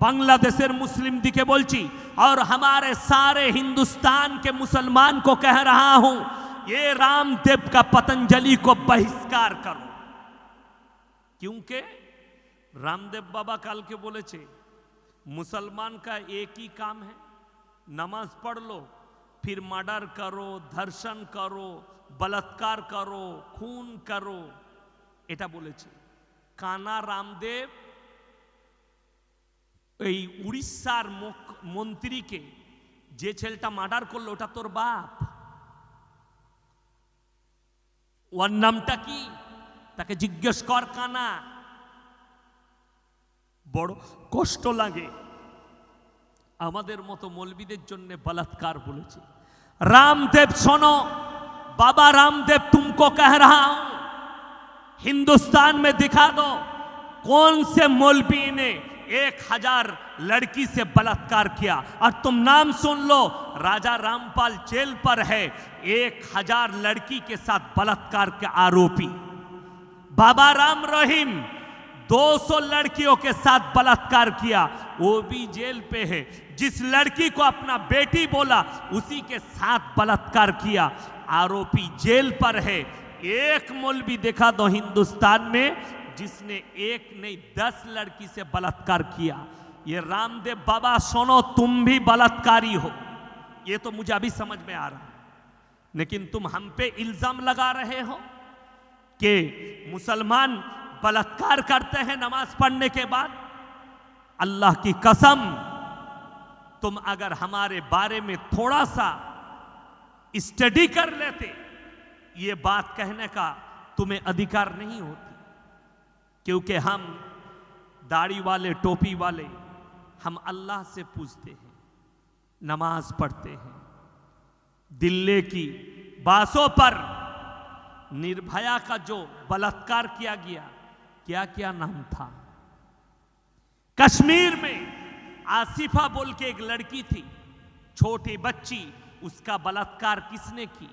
बांग्लादेशेर मुस्लिम दिखे बोलची और हमारे सारे हिंदुस्तान के मुसलमान को कह रहा हूं ये रामदेव का पतंजलि को बहिष्कार करो क्योंकि रामदेव बाबा काल के बोले छे मुसलमान का एक ही काम है नमाज पढ़ लो फिर मर्डर करो धर्षण करो बलात्कार करो खून करो এটা বলেছে কানা রামদেব এই উড়িষ্যার মুখ- মন্ত্রীকে যে ছেলেটা মার্ডার করলো ওটা তোর বাপ ওর নামটা কি তাকে জিজ্ঞেস কর কানা বড় কষ্ট লাগে আমাদের মতো মৌলবীদের জন্য বলাৎকার বলেছে रामदेव सुनो बाबा रामदेव तुमको कह रहा हूं हिंदुस्तान में दिखा दो कौन से मौलवी ने एक हज़ार लड़की से बलात्कार किया। और तुम नाम सुन लो, राजा रामपाल जेल पर है। एक हज़ार लड़की के साथ बलात्कार के आरोपी। बाबा राम रहीम 200 लड़कियों के साथ बलात्कार किया। वो भी जेल पे है। जिस लड़की को अपना बेटी बोला, उसी के साथ बलात्कार किया। आरोपी जेल पर है। एक मौलवी देखा दो हिंदुस्तान में जिसने एक नहीं, दस लड़की से बलात्कार किया। ये रामदेव बाबा, सुनो, तुम भी बलात्कारी हो। ये तो मुझे अभी समझ में आ रहा है। लेकिन तुम हम पे इल्ज़ाम लगा रहे हो कि मुसलमान बलात्कार करते हैं नमाज़ पढ़ने के बाद? अल्लाह की कसम, तुम अगर हमारे बारे में थोड़ा सा स्टडी कर लेते, ये बात कहने का तुम्हें अधिकार नहीं होती। क्योंकि हम दाढ़ी वाले, टोपी वाले, हम अल्लाह से पूछते हैं, नमाज़ पढ़ते हैं। दिल्ली की बासों पर निर्भया का जो बलात्कार किया गया क्या क्या नाम था? कश्मीर में आसिफा बोल के एक लड़की थी, छोटी बच्ची, उसका बलात्कार किसने की?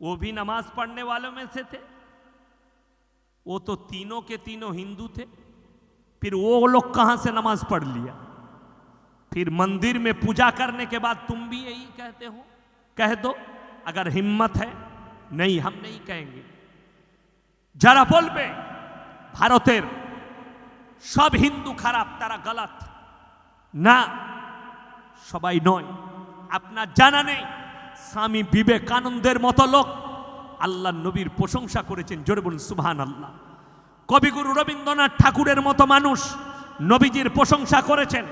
वो भी नमाज़ पढ़ने वालों में से थे। वो तो तीनों के तीनों हिंदू थे फिर वो लोग कहां से नमाज पढ़ लिया फिर मंदिर में पूजा करने के बाद तुम भी यही कहते हो कह दो अगर हिम्मत है नहीं हम नहीं कहेंगे যারা বলবে ভারতের সব হিন্দু খারাপ তারা গলত না সবাই নয় আপনার জানা নেই স্বামী বিবেকানন্দের মতো লোক আল্লাহ নবীর প্রশংসা করেছেন, জোরে বলুন সুবহান আল্লাহ কবিগুরু রবীন্দ্রনাথ ঠাকুরের মতো মানুষ নবীজির প্রশংসা করেছেন।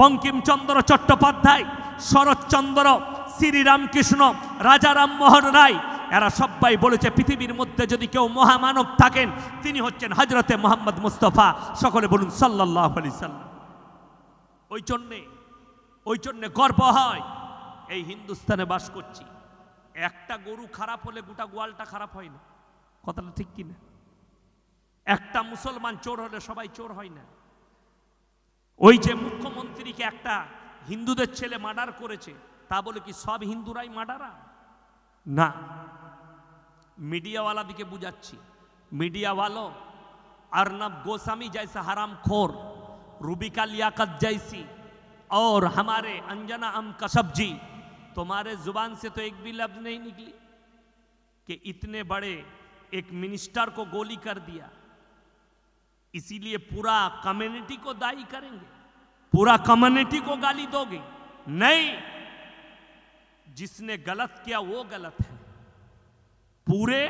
বঙ্কিমচন্দ্র চট্টোপাধ্যায়, শরৎচন্দ্র, শ্রীরামকৃষ্ণ, রাজা রামমোহন রায়, এরা সবাই বলেছে পৃথিবীর মধ্যে যদি কেউ মহামানব থাকেন, তিনি হচ্ছেন হজরতে মোহাম্মদ মুস্তফা। সকলে বলুন সাল্লাহ আলি সাল্লাম। ওই জন্যে ওই জন্যে গর্ব হয়, এই হিন্দুস্তানে বাস করছি। একটা গরু খারাপ হলে গোটা গোয়ালটা খারাপ হয় না। কথাটা ঠিক কিনা? একটা মুসলমান চোর হলে সবাই চোর হয় না। ওই যে মুখ্যমন্ত্রীকে একটা হিন্দুদের ছেলে মার্ডার করেছে, তা বলে কি সব হিন্দুরাই মার্ডারা? না। মিডিয়াওয়ালাদিকে বুঝাচ্ছি। মিডিয়াওয়ালো আর না গোস্বামী हराम হারাম খোর, রুবিকা লিয়াকাত और हमारे अंजना अम আম जी तुम्हारे जुबान से तो एक भी लफ्ज नहीं निकली कि इतने बड़े एक मिनिस्टर को गोली कर दिया इसीलिए पूरा कम्युनिटी को दायी करेंगे पूरा कम्युनिटी को गाली दोगे नहीं जिसने गलत किया वो गलत है पूरे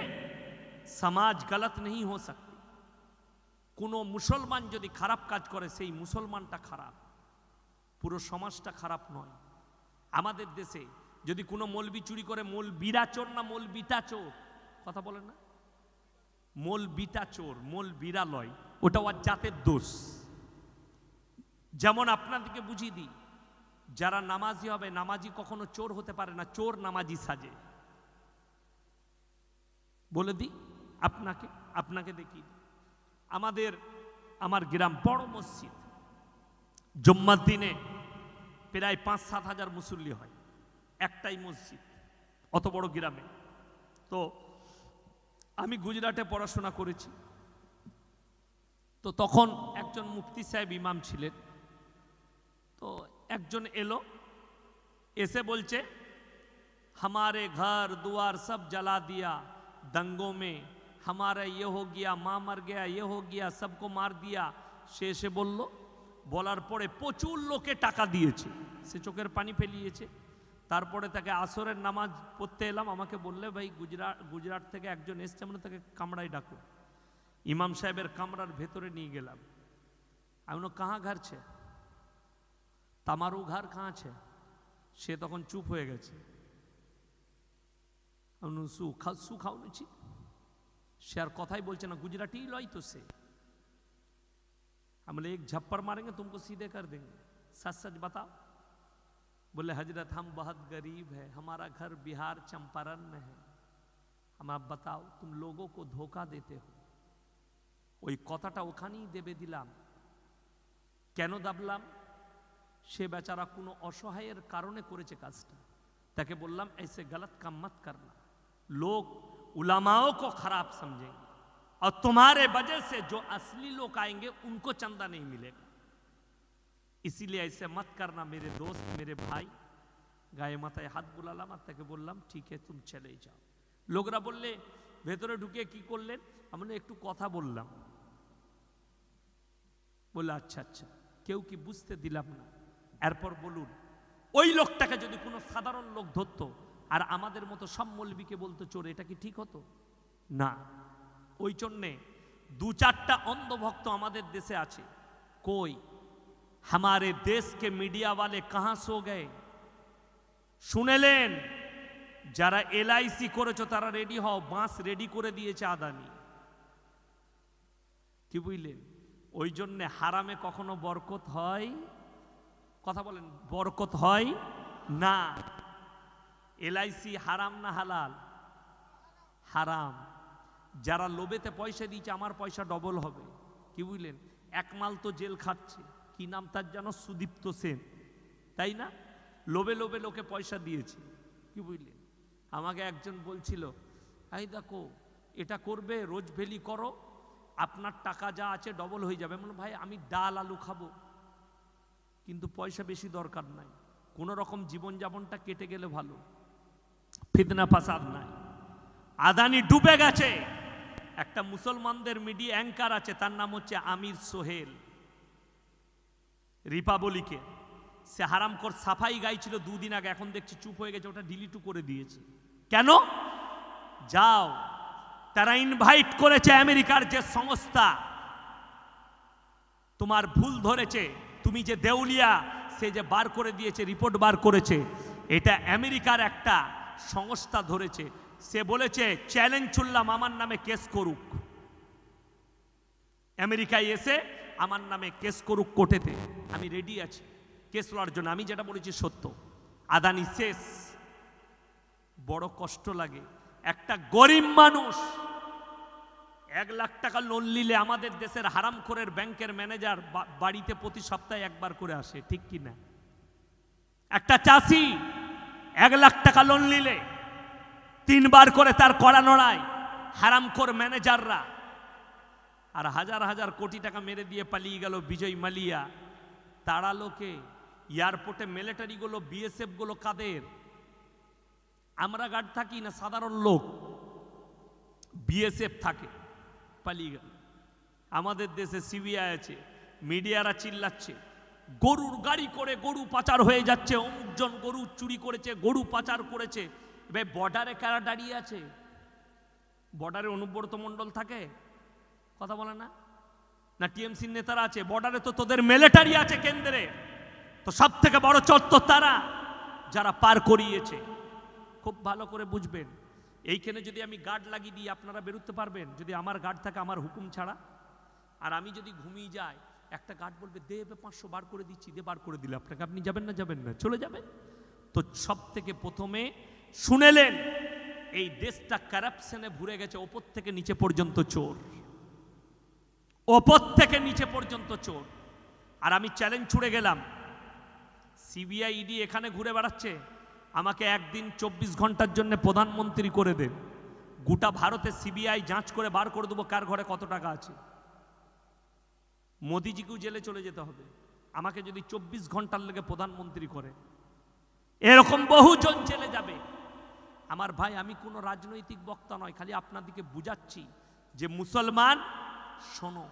সমাজ গলত नहीं हो सकती কোনো মুসলমান যদি খারাপ কাজ করে সেই মুসলমানটা খারাপ পুরো সমাজটা খারাপ নয় আমাদের দেশে যদি কোনো মলবি চুরি করে মোল বিরা চোর না মোল বিটা চোর? কথা বলেন না। মোল বিটা চোর মোল বিরা লয়, ওটা ওর জাতের দোষ। যেমন আপনাদেরকে বুঝিয়ে দিই, যারা নামাজি হবে, নামাজি কখনো চোর হতে পারে না, চোর নামাজি সাজে। বলে দিই, আপনাকে আপনাকে দেখি। আমাদের, আমার গ্রাম বড় মসজিদ। জুম্মার দিনে প্রায় পাঁচ সাত হাজার মুসল্লি হয় একটাই মসজিদ অত বড় গ্রামে তো আমি গুজরাটে পড়াশোনা করেছি তো তখন একজন মুফতি সাহেব ইমাম ছিলেন তো একজন এলো এসে বলছে हमारे घर द्वार सब जला दिया दंगों में हमारा ये हो गया माँ मर गया ये हो गया सबको मार दिया সে এসে বলল বলার পরে প্রচুর লোকে টাকা দিয়েছে। সে চোখের পানি ফেলিয়েছে। তারপরে তাকে আসরের নামাজ পড়তে এলাম। আমাকে বললে ভাই গুজরাট গুজরাট থেকে একজন এসছে মানে তাকে কামড়াই ডাকো ইমাম সাহেবের কামরার ভেতরে নিয়ে গেলাম। বললাম, কাহা ঘর ছে? তামারু ঘর কাহা আছে সে তখন চুপ হয়ে গেছে। সু খা সু খাওয়াচ্ছি সে আর কথাই বলছে না গুজরাটি লয় তো সে। हम बोले एक झप्पड़ मारेंगे तुमको सीधे कर देंगे सच सच बताओ बोले हजरत हम बहुत गरीब है हमारा घर बिहार चंपारण में है हम आप बताओ तुम लोगों को धोखा देते हो ওই কথাটা ওখানেই দেবে দিলাম কেন দাবলাম সে বেচারা কোনো অসহায়ের কারণে করেছে কাজটা তাকে বললাম ऐसे गलत काम मत करना लोग उलामाओं को खराब समझेंगे और तुम्हारे वजह से जो असली लोग आएंगे उनको चंदा नहीं मिलेगा इसीलिए ऐसे मत करना मेरे दोस्त मेरे भाई গায়ে মাথায় হাত বুলালাম আর তাকে বললাম ঠিক আছে তুমি চলেই যাও লোকরা বললে ভেতরে ঢুকে কি করলেন আমি বললাম, একটু কথা বললাম বললে আচ্ছা আচ্ছা কেউ কি বুঝতে দিলাম না এরপর বলুন ওই লোকটাকে যদি কোনো সাধারণ লোক ধরতো আর আমাদের মতো সব মৌলবীকে বলতো চোর এটা কি ঠিক হতো না ওই জন্যে দু চারটা অন্ধভক্ত আমাদের দেশে আছে কই हमारे देश के मीडिया वाले कहां सो गए শুনেলেন যারা এলআইসি করেছো তারা রেডি হও বাঁশ রেডি করে দিয়েছে আদানি কি বুঝলেন ওই জন্যে হারামে কখনো বরকত হয় কথা বলেন বরকত হয় না এলআইসি হারাম না হালাল হারাম যারা লোবেতে পয়সা দিয়েছে, আমার পয়সা ডবল হবে। কি বুঝলেন? এক মাল তো জেল খাচ্ছে। কি নাম তার যেন? সুদীপ্ত সেন। তাই না? লোবে লোবে লোকে পয়সা দিয়েছে। কি বুঝলেন? আমাকে একজন বলছিল, এই দেখো, এটা করবে, রোজ ভেলি করো, আপনার টাকা যা আছে ডবল হয়ে যাবে। মানে ভাই, আমি ডাল, আলু খাব। কিন্তু পয়সা বেশি দরকার নাই। কোনো রকম জীবনযাপনটা কেটে গেলে ভালো। ফিতনা ফাসাদ নাই। আদানি ডুবে গেছে। একটা মুসলমানদের মিডিয়া অ্যাঙ্কার আছে, তার নাম হচ্ছে আমির সোহেল। রিপাবলিকে। সে হারামকর সাফাই গাইছিল দুদিন আগে, এখন দেখছি চুপ হয়ে গেছে, ওটা ডিলিটু করে দিয়েছে। কেন? যাও, তারা ইনভাইট করেছে আমেরিকার যে সংস্থা। তোমার ভুল ধরেছে, তুমি যে দেউলিয়া, সে যে বার করে দিয়েছে রিপোর্ট বার করেছে, এটা আমেরিকার একটা সংস্থা ধরেছে। সে বলেছে চ্যালেঞ্জ ছুড়লাম আমার নামে কেস করুক। আমেরিকায় এসে আমার নামে কেস করুক কোর্টেতে। আমি রেডি আছি কেস লড়ার জন্য। আমি যেটা বলেছি সত্য। আদানি শেষ। বড় কষ্ট লাগে। একটা গরিব মানুষ এক লাখ টাকা লোন নিলে আমাদের দেশের হারামখোরের ব্যাংকের ম্যানেজার বাড়িতে প্রতি সপ্তাহে একবার করে আসে, ঠিক কি না একটা চাষি এক লাখ টাকা লোন নিলে তিনবার করে তার কড়া নড়ায়। হারামখোর ম্যানেজাররা। আর হাজার হাজার কোটি টাকা মেরে দিয়ে পালিয়ে গেল বিজয় মালিয়া। তাড়ালোকে এয়ারপোর্টে মিলিটারিগুলো, বিএসএফগুলো কাদের? আমরা গার্ড থাকি না, সাধারণ লোক। বিএসএফ থাকে, পালিয়ে গেল। আমাদের দেশে সিবিআই আছে, মিডিয়ারা চিল্লাচ্ছে। গরুর গাড়ি করে গরু পাচার হয়ে যাচ্ছে, অমুকজন গরু চুরি করেছে, গরু পাচার করেছে। এবার বর্ডারে কারা দাঁড়িয়ে আছে? বর্ডারে অনুব্রত মণ্ডল থাকে? কথা বলে না? না টিএমসির নেতারা আছে? বর্ডারে তো তোদের মিলিটারি আছে কেন্দ্রে। তো সব থেকে বড় চত্বর তারা, যারা পার করিয়েছে। খুব ভালো করে বুঝবেন। এইখানে যদি আমি গার্ড লাগিয়ে দিই, আপনারা বেরোতে পারবেন? যদি আমার গার্ড থাকে, আমার হুকুম ছাড়া। আর আমি যদি ঘুমিয়ে যাই, একটা গার্ড বলবে, দে এবার পাঁচশো বার করে দিচ্ছি, দে বার করে দিলে আপনাকে আপনি যাবেন না যাবেন না, চলে যাবেন? তো সব থেকে প্রথমে শুনেলেন, এই দেশটা কারাপশনে ভরে গেছে, ওপর থেকে নিচে পর্যন্ত চোর। ওপর থেকে নিচে পর্যন্ত চোর। আর আমি চ্যালেঞ্জ ছুড়ে গেলাম। সিবিআই ইডি এখানে ঘুরে বেড়াচ্ছে। আমাকে একদিন চব্বিশ ঘণ্টার জন্য প্রধানমন্ত্রী করে দেন গোটা ভারতে সিবিআই যাঁচ করে বার করে দেবো, কার ঘরে কত টাকা আছে। মোদিজিকেও জেলে চলে যেতে হবে। আমাকে যদি চব্বিশ ঘণ্টার লেগে প্রধানমন্ত্রী করে, এরকম বহুজন জেলে যাবে। আমার ভাই, আমি কোনো রাজনৈতিক বক্তা নয়, খালি আপনাদেরকে বুঝাচ্ছি যে মুসলমান, শোনো,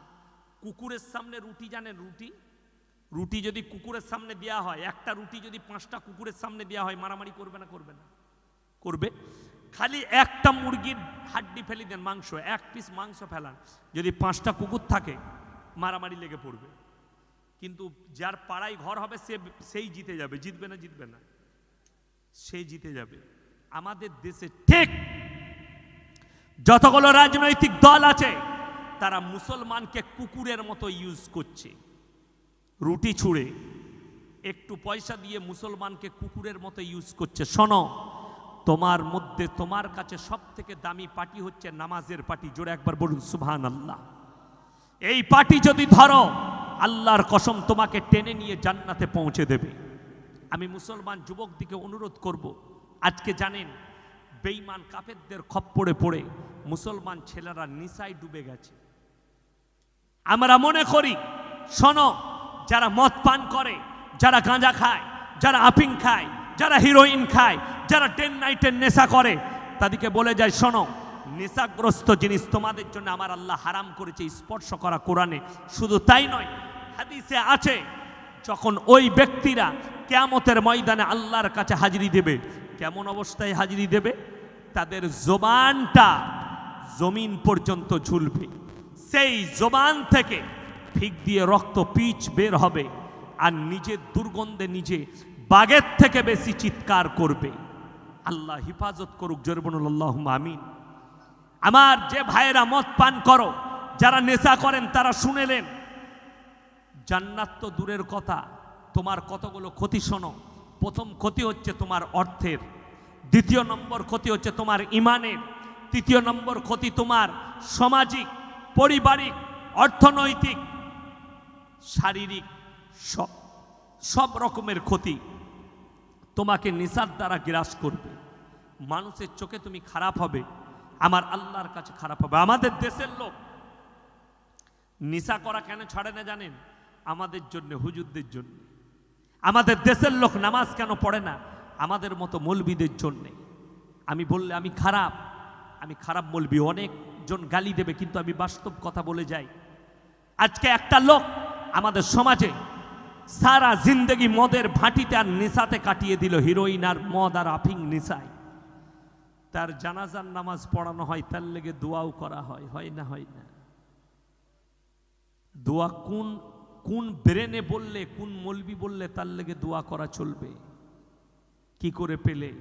কুকুরের সামনে রুটি জানেন রুটি রুটি যদি কুকুরের সামনে দেওয়া হয়, একটা রুটি যদি পাঁচটা কুকুরের সামনে দেওয়া হয়, মারামারি করবে না করবে না? করবে? খালি একটা মুরগির হাড্ডি ফেলি দেন, মাংস, এক পিস মাংস ফেলান, যদি পাঁচটা কুকুর থাকে, মারামারি লেগে পড়বে। কিন্তু যার পাড়ায় ঘর হবে, সে, সেই জিতে যাবে, জিতবে না জিতবে না। সে জিতে যাবে। আমাদের দেশে ঠিক যতগুলো রাজনৈতিক দল আছে, তারা মুসলমানকে কুকুরের মতো ইউজ করছে। রুটি ছুঁড়ে, একটু পয়সা দিয়ে মুসলমানকে কুকুরের মতো ইউজ করছে। শোনো, তোমার মধ্যে, তোমার কাছে সব থেকে দামি পার্টি হচ্ছে নামাজের পার্টি। জোরে একবার বলুন সুবহান আল্লাহ এই পার্টি যদি ধরো, আল্লাহর কসম তোমাকে টেনে নিয়ে জান্নাতে পৌঁছে দেবে। আমি মুসলমান যুবক দিকে অনুরোধ করব আজকে জানেন, বেঈমান কাফেরদের খপ্পরে পড়ে মুসলমান ছেলেরা নিশায় ডুবে গেছে। আমরা মনে করি, শোনো, যারা মদ পান করে, যারা গাঁজা খায়, যারা আপিং খায়, যারা হিরোইন খায়, যারা টেন নাইটের নেশা করে, তাদেরকে বলে যায়, শোনো, নেশাগ্রস্ত জিনিস তোমাদের জন্য আমার আল্লাহ হারাম করেছে, স্পর্শ করা কোরআনে শুধু তাই নয়, হাদিসে আছে, যখন ওই ব্যক্তিরা কেয়ামতের ময়দানে আল্লাহর কাছে হাজিরি দেবে কেমন অবস্থায় হাজিরি দেবে? তাদের জোবানটা জমিন পর্যন্ত ঝুলবে। সেই জোবান থেকে ফিক দিয়ে রক্ত পিচ বের হবে আর নিজের দুর্গন্ধে নিজে বাগের থেকে বেশি চিৎকার করবে। আল্লাহ হিফাজত করুক জরবনুল্লাহ আমিন। আমার যে ভাইয়েরা মদ পান করো, যারা নেশা করেন, তারা শুনেলেন, জান্নাত তো দূরের কথা, তোমার কতগুলো ক্ষতি শোনো। প্রথম ক্ষতি হচ্ছে তোমার অর্থের। দ্বিতীয় নম্বর ক্ষতি হচ্ছে তোমার ইমানের। তৃতীয় নম্বর ক্ষতি তোমার সামাজিক, পারিবারিক, অর্থনৈতিক, শারীরিক, সব সব রকমের ক্ষতি তোমাকে নিশার দ্বারা গ্রাস করবে। মানুষের চোখে তুমি খারাপ হবে, আমার আল্লাহর কাছে খারাপ হবে। আমাদের দেশের লোক নিশা করা কেন ছাড়ে না জানেন? আমাদের জন্য, হুজুরদের জন্য। আমাদের দেশের লোক নামাজ কেন পড়ে না? আমাদের মতো মলবিদের জন্যে। আমি বললে আমি খারাপ। আমি খারাপ মলবি অনেকজন গালি দেবে, কিন্তু আমি বাস্তব কথা বলে যাই। আজকে একটা লোক আমাদের সমাজে সারা জিন্দগি মদের ভাটিতে আর নেশাতে কাটিয়ে দিল, হিরোইন আর মদ আর আফিং নেশায়। তার জানাজার নামাজ পড়ানো হয়, তার লেগে দোয়াও করা হয় হয় না হয় না। দোয়া কোন কোন ব্রেনে বললে, কোন মলবি বললে তার লেগে দোয়া করা চলবে? কি করে পেলে?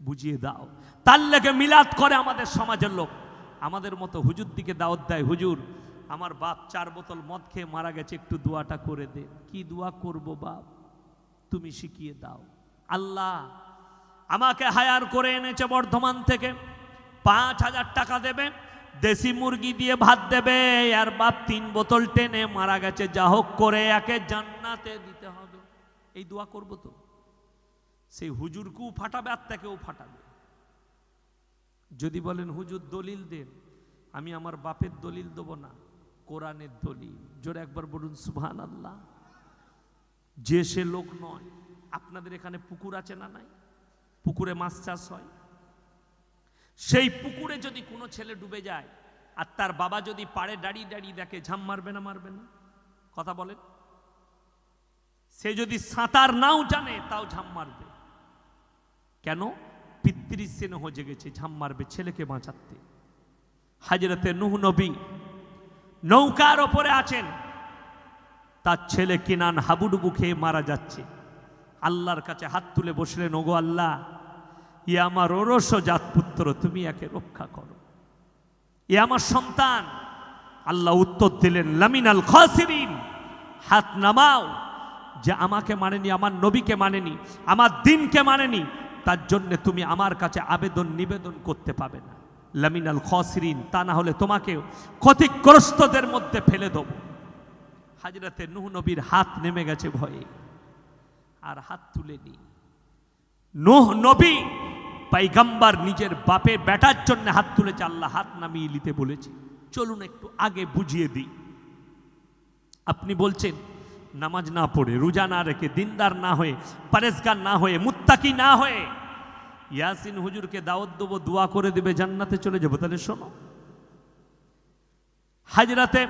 বুঝিয়ে দাও। তার লেগে মিলাদ করে আমাদের সমাজের লোক। আমাদের মতো হুজুর দিকে দাওয়াত দেয়, হুজুর, আমার বাপ চার বোতল মদ খেয়ে মারা গেছে, একটু দোয়াটা করে দে। কি দোয়া করব বাপ? তুমি শিখিয়ে দাও। আল্লাহ আমাকে হায়ার করে এনেছে বর্ধমান থেকে। পাঁচ হাজার টাকা দেবে দেশি মুরগি দিয়ে ভাত দেবে, আর বাপ তিন বোতল টেনে মারা গেছে। যা হোক করে একে জান্নাতে দিতে হবে। এই দোয়া করব তো। সেই হুজুরকেও ফাটাবে, আর তাকেও ফাটাবে। যদি বলেন, হুজুর, দলিল দেন। আমি আমার বাপের দলিল দেব না, কোরআনের দলিল। জোরে একবার বলুন সুবহান আল্লাহ যে সে লোক নয়, আপনাদের এখানে পুকুর আছে না নাই? পুকুরে মাছ চাষ হয়? সেই পুকুরে যদি কোনো ছেলে ডুবে যায়, আর তার বাবা যদি পাড়ে দাঁড়িয়ে দাঁড়িয়ে দেখে, ঝাম মারবে না মারবে না? কথা বলেন। সে যদি সাঁতার নাও জানে, তাও ঝাম মারবে। কেন? পিতৃ স্নেহ জেগেছে, ঝাম মারবে ছেলেকে বাঁচাতে। হাজরতে নুহ নবী নৌকার ওপরে আছেন। তার ছেলে কিনান হাবুডুবু খেয়ে মারা যাচ্ছে। আল্লাহর কাছে হাত তুলে বসলেন, ওগো আল্লাহ ই আমার ওরস জাতপুত্র, তুমি একে রক্ষা করো। এ আমার সন্তান, আল্লাহ উত্তর দিলেন, লামিনাল খাসিরিন, হাত নামাও। যে আমাকে মানেনি, আমার নবীকে মানেনি, আমার দিনকে মানেনি, তার জন্য তুমি আমার কাছে আবেদন নিবেদন করতে পাবে না। লামিনাল খসরিন, তা না হলে তোমাকে ক্ষতিগ্রস্তদের মধ্যে ফেলে দেব। হাজরাতে নুহ নবীর হাত নেমে গেছে ভয়ে, আর হাত তুলে তুলেনি। নুহ নবী পাইগাম্বার নিজের বাপের বেটার জন্য হাত তুলেছে, আল্লাহ হাত নামিয়ে নিতে বলেছে। চলুন একটু আগে বুঝিয়ে দিই। আপনি বলছেন, নামাজ না পড়ে, রোজা না রেখে, দিনদার না হয়ে, পারেজগার না হয়ে, মুত্তাকি না হয়ে, ইয়াসিন হুজুরকে দাওয়াত দেবো, দোয়া করে দেবে, জান্নাতে চলে যাব। তাহলে শোনো, হাজরাতে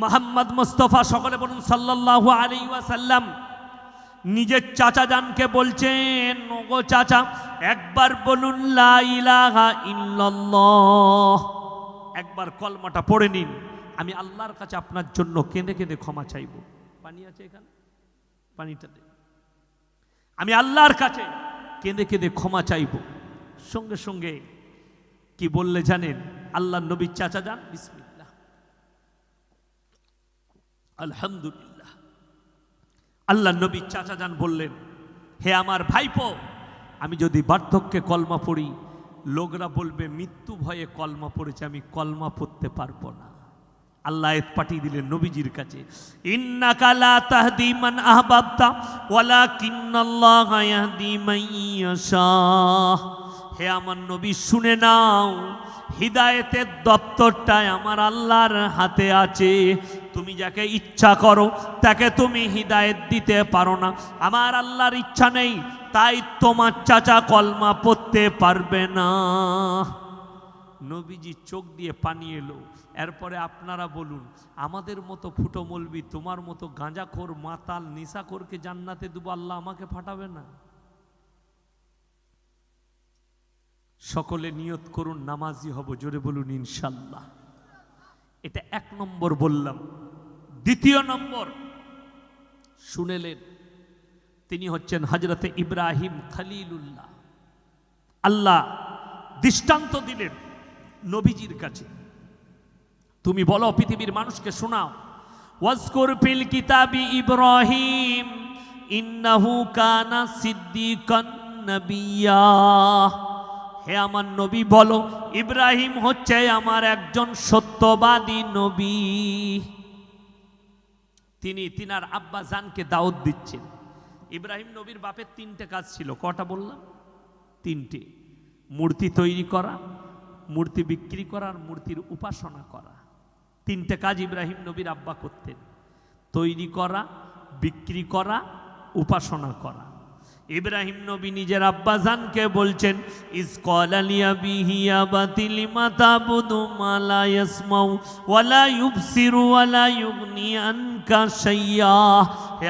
মোহাম্মদ মুস্তফা সকলে বলুন, সাল্লাল্লাহু আলাইহি ওয়াসাল্লাম নিজের চাচা জানকে বলছেন, ওগো চাচা, একবার বলুন লা ইলাহা ইল্লাল্লাহ। একবার কলমাটা পড়ে নিন, আমি আল্লাহর কাছে আপনার জন্য কেঁদে কেঁদে ক্ষমা চাইব। পানি আছে এখানে? পানিটা দে। আমি আল্লাহর কাছে কেঁদে কেঁদে ক্ষমা চাইব। সঙ্গে সঙ্গে কি বললে জানেন? আল্লাহ নবীর চাচা যান, বিসমিল্লাহ। আলহামদুলিল্লাহ। আল্লাহ নবীর চাচা যান বললেন, হে আমার ভাইপো, আমি যদি বার্ধক্যে কলমা পড়ি, লোকরা বলবে, মৃত্যু ভয়ে কলমা পড়েছে, আমি কলমা পড়তে পারব না। আল্লাহ পাঠিয়ে দিলেন নবীজির কাছে হে আমার নবী, শুনে নাও, হিদায়েতের দপ্তরটায় আমার আল্লাহর হাতে আছে। তুমি যাকে ইচ্ছা করো, তাকে তুমি হিদায়েত দিতে পারো না। আমার আল্লাহর ইচ্ছা নেই, তাই তোমার চাচা কলমা পড়তে পারবে না। নবীজি চোখ দিয়ে পানি এলো। এরপরে আপনারা বলুন, আমাদের মতো ফুটো মলবি, তোমার মতো গাঁজাখোর, মাতাল, নিশাখোরকে জান্নাতে দেবো, আল্লাহ আমাকে ফাটাবে না? সকলে নিয়ত করুন, নামাজি হব, জোরে বলুন ইনশাল্লাহ। এটা এক নম্বর বললাম। দ্বিতীয় নম্বর, শুনেলেন, তিনি হচ্ছেন হজরতে ইব্রাহিম খলিলুল্লাহ। আল্লাহ দৃষ্টান্ত দিলেন নবীজির কাছে। তুমি বলো পৃথিবীর মানুষকে শোনাও। ওয়াজকুর কিতাবি ইব্রাহিম, ইন্নাহু কানা সিদ্দিকান নবিয়্যা হে আমার নবী বলো, ইব্রাহিম হচ্ছে আমার একজন সত্যবাদী নবী। তিনি তিনার আব্বা জানকে দাওয়াত দিচ্ছেন। ইব্রাহিম নবীর বাপের তিনটে কাজ ছিল, কটা বললাম? তিনটে। মূর্তি তৈরি করা, মূর্তি বিক্রি করার মূর্তির উপাসনা করা। তিনটে কাজ ইব্রাহিম নবীর আব্বা করতেন। তৈরি করা, বিক্রি করা, উপাসনা করা। ইব্রাহিম নবী নিজের আব্বাজানকে বলছেন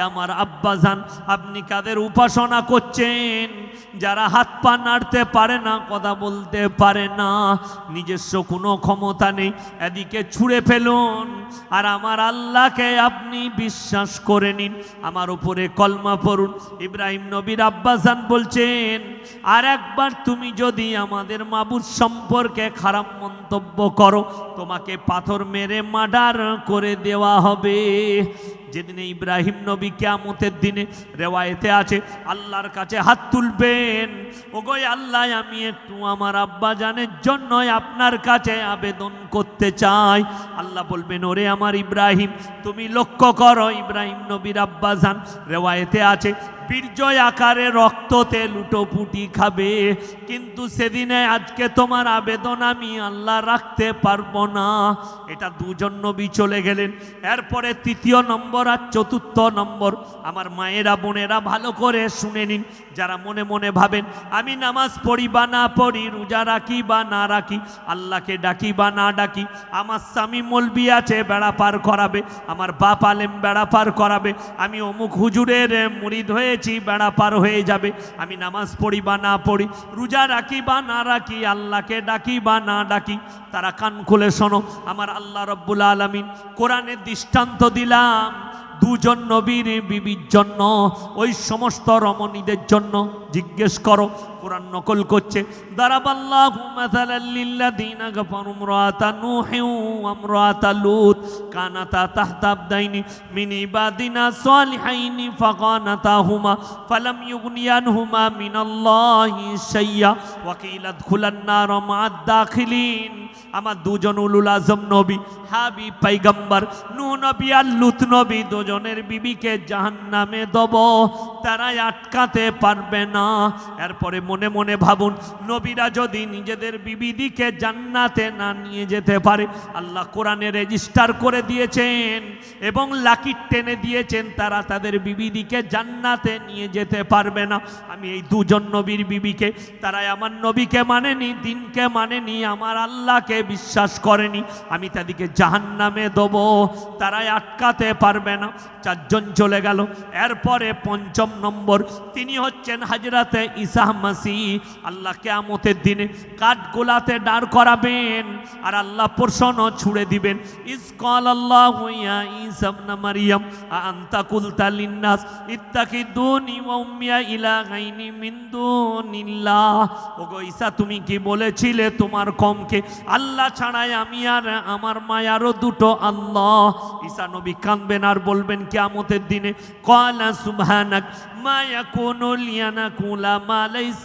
আমার আব্বাজান আপনি কাদের উপাসনা করছেন? যারা হাত পা নাড়তে পারে না, কথা বলতে পারে না। নিজস্ব কোনো ক্ষমতা নেই, এদিকে ছুঁড়ে ফেলুন। আর আমার আল্লাহকে আপনি বিশ্বাস করে নিন। আমার উপরে কলমা পড়ুন। ইব্রাহিম নবীর আব্বাসান বলছেন আর একবার তুমি যদি আমাদের মাবুদ সম্পর্কে খারাপ মন্তব্য করো, তোমাকে পাথর মেরে মার্ডার করে দেওয়া হবে। যেদিনে ইব্রাহিম নবী কেয়ামতের দিনে রেওয়ায়েতে আছে, আল্লাহর কাছে হাত তুলবেন। ওগো আল্লাহ, আমি একটু আমার আব্বা জানের জন্যই আপনার কাছে আবেদন করতে চাই। আল্লাহ বলবেন, ওরে আমার ইব্রাহিম, তুমি লক্ষ্য করো, ইব্রাহিম নবীর আব্বা জান রেওয়ায়েতে আছে বীর্যয় আকারে রক্ততে লুটোপুটি খাবে। কিন্তু সেদিনে আজকে তোমার আবেদন আমি আল্লাহ রাখতে পারব না। এটা দুজন নবী চলে গেলেন। এরপরে তৃতীয় নম্বর আর চতুর্থ নম্বর আমার মায়েরা, বোনেরা ভালো করে শুনে নিন। যারা মনে মনে ভাবেন, আমি নামাজ পড়ি বা না পড়ি, রোজা রাখি বা না রাখি, আল্লাহকে ডাকি বা না ডাকি, আমার স্বামী মলবি আছে, বেড়া পার করাবে, আমার বাপ আলেম বেড়া পার করাবে, আমি অমুক হুজুরের মুরিদ হয়েছি বেড়া পার হয়ে যাবে। আমি নামাজ পড়ি বা না পড়ি, রোজা রাখি বা না রাখি, আল্লাহকে ডাকি বা না ডাকি, তারা কান খুলে শোনো। আমার আল্লাহ রব্বুল আলমিন কোরআনের দৃষ্টান্ত দিলাম, দুজন নবীর বিবির জন্য, ওই সমস্ত রমণীদের জন্য জিজ্ঞেস করো। কোরআন নকল করছে। আমার দুজন উলুল আজম নবী হাবি পাইগম্বর, নূহ নবী আর লুত নবী দুজনের বিবিকে জাহান্নামে দেব। তারা আটকাতে পারবে না। এরপরে মনে মনে ভাবুন, নবীরা যদি নিজেদের বিবিদিকে জান্নাতে না নিয়ে যেতে পারে, আল্লাহ কোরআনে রেজিস্টার করে দিয়েছেন এবং লাকির টেনে দিয়েছেন, তারা তাদের বিবিদিকে জান্নাতে নিয়ে যেতে পারবে না। আমি এই দুজন নবীর বিবিকে তারাই আমার নবীকে মানেনি, দিনকে মানেনি, আমার আল্লাহকে বিশ্বাস করেনি। আমি তাদেরকে জাহান্নামে দেবো, তারাই আটকাতে পারবে না। চারজন চলে গেল। এরপরে পঞ্চম নম্বর, তিনি হচ্ছেন হাজরাতে ইসাহ মাসি আল্লাহ কেয়ামতের দিনে কাঠগোলাতে দাঁড় করাবেন আর আল্লাহ প্রশ্ন ছুড়ে দিবেন। ইসকল আল্লাহ ইয়া ইসাবনা মারিয়াম আন্তা কুলতা লিন্নাস ইত্তাকিদুনি ওয়া উম্মিয়া ইলাহাইনি মিন দুনিল্লাহ। ওগো ঈসা, তুমি কি বলেছিলে তোমার কমকে? আল্লাহ ছাড়াই আমি আর আমার মায়ারও দুটো আল্লাহ। ঈসা নবী কাঁদবেন আর বলবেন, কিয়ামতের দিনে, কলা সুবহানাক, মা ইয়াকুনু লিয়ানা কুলা মা লাইসা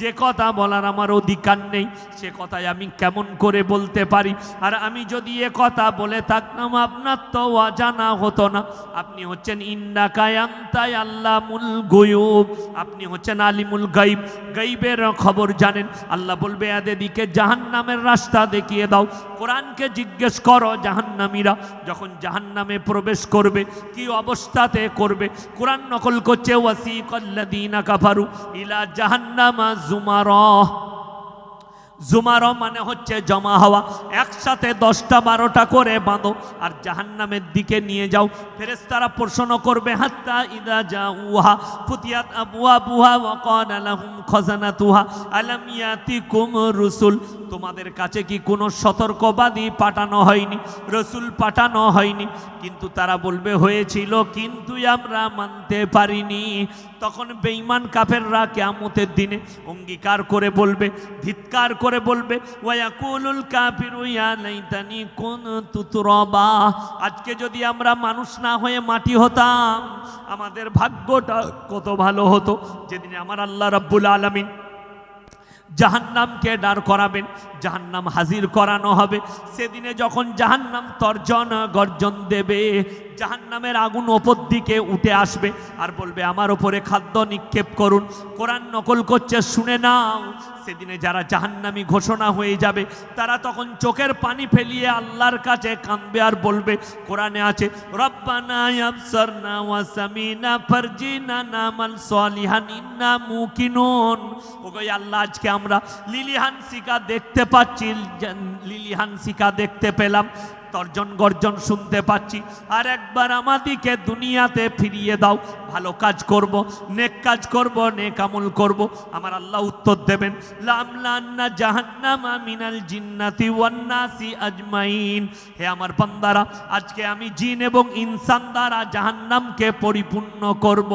যে কথা বলার আমার অধিকার নেই, সে কথাই আমি কেমন করে বলতে পারি? আর আমি যদি এ কথা বলে থাকতাম, আপনার তো অজানা হতো না। আপনি হচ্ছেন ইন্নাকায়ান্তাই আল্লামুল গুয়ুব। আপনি হচ্ছেন আলিমুল গাইব গাইবের খবর জানেন। আল্লাহ বলবে এদেরকে জাহান্নামের রাস্তা দেখিয়ে দাও। কোরআনকে জিজ্ঞেস করো জাহান্নামীরা, যখন জাহান্নামে প্রবেশ করবে, কি অবস্থাতে করবে? কোরআন নকল করছে ওয়াসিকাল্লাদিনা কাফারু ইলা জাহান্নামা জুমারা জুমার মানে হচ্ছে জমা হওয়া। একসাথে দশটা, বারোটা করে বাঁধো আর জাহান্নামের দিকে নিয়ে যাও। ফেরেস্তারা প্রশ্ন করবে, হাত্তা ইদা যা উহা ফুতিয়াত আবুয়া বুহা আলাহুম খজানা তুহা আলাম ইয়াতিকুম রুসুল? তোমাদের কাছে কি কোনো সতর্কবাদী পাঠানো হয়নি? রসুল পাঠানো হয়নি। কিন্তু তারা বলবে, হয়েছিল, কিন্তু আমরা মানতে পারিনি। তখন বেঈমান কাফেররা কেয়ামতের দিনে অঙ্গীকার করে বলবে, ধিৎকার করে বলবে ওয়াকুলুল কাফিরু লাইতানি কুনতু তুরাবা। আজকে যদি আমরা মানুষ না হয়ে মাটি হতাম, আমাদের ভাগ্যটা কত ভালো হতো। যেদিন আমার আল্লাহ রাব্বুল আলামিন জাহান্নামকে দাঁড় করাবেন, জাহান্নাম হাজির করানো হবে। সেদিনে যখন জাহান্নাম তর্জন গর্জন দেবে, জাহান্নামের আগুন ওপর দিকে উঠে আসবে আর বলবে, আমার ওপরে খাদ্য নিক্ষেপ করুন, কোরআন নকল করছে, শুনে নাও। সেদিনে যারা জাহান্নামি ঘোষণা হয়ে যাবে, তারা তখন চোখের পানি ফেলিয়ে আল্লাহর কাছে কাঁদবে আর বলবে, কোরআনে আছে, রব্বানা আল্লাহ আজকে আমরা লিলিহান শিকা দেখতে পাচ্ছি লিলিহান শিকা দেখতে পেলাম। তর্জন গর্জন শুনতে পাচ্ছি। আর একবার আমাদিকে দুনিয়াতে ফিরিয়ে দাও। ভালো কাজ করব, নেক কাজ করব, নেক আমল করব। আমার আল্লাহ উত্তর দেবেন লামলান্না জাহান্নামা মিনাল জিন্নাতি ওয়ান্নাসি আজমাইন। হে আমার বান্দারা, আজকে আমি জিন এবং ইনসান দ্বারা জাহান্নামকে পরিপূর্ণ করব।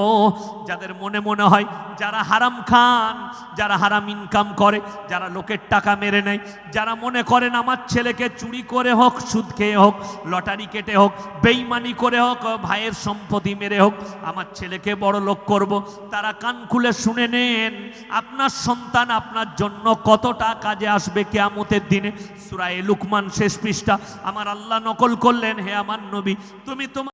যাদের মনে মনে হয় যারা হারাম খান, যারা হারাম ইনকাম করে, যারা লোকের টাকা মেরে নেয়, যারা মনে করেন আমার ছেলেকে চুরি করে হোক সুদ খেয়ে হোক, লটারি কেটে হোক, বেইমানি করে হোক ভাইয়ের সম্পত্তি মেরে হোক, আমার ছেলেকে বড় লোক করব। তারা কান খুলে শুনে নেন, আপনার সন্তান আপনার জন্য কতটা কাজে আসবে কেয়ামতের দিনে? সুরায় লুকমান শেষ পৃষ্ঠা, আমার আল্লাহ নকল করলেন, হে আমার নবী, তুমি তোমার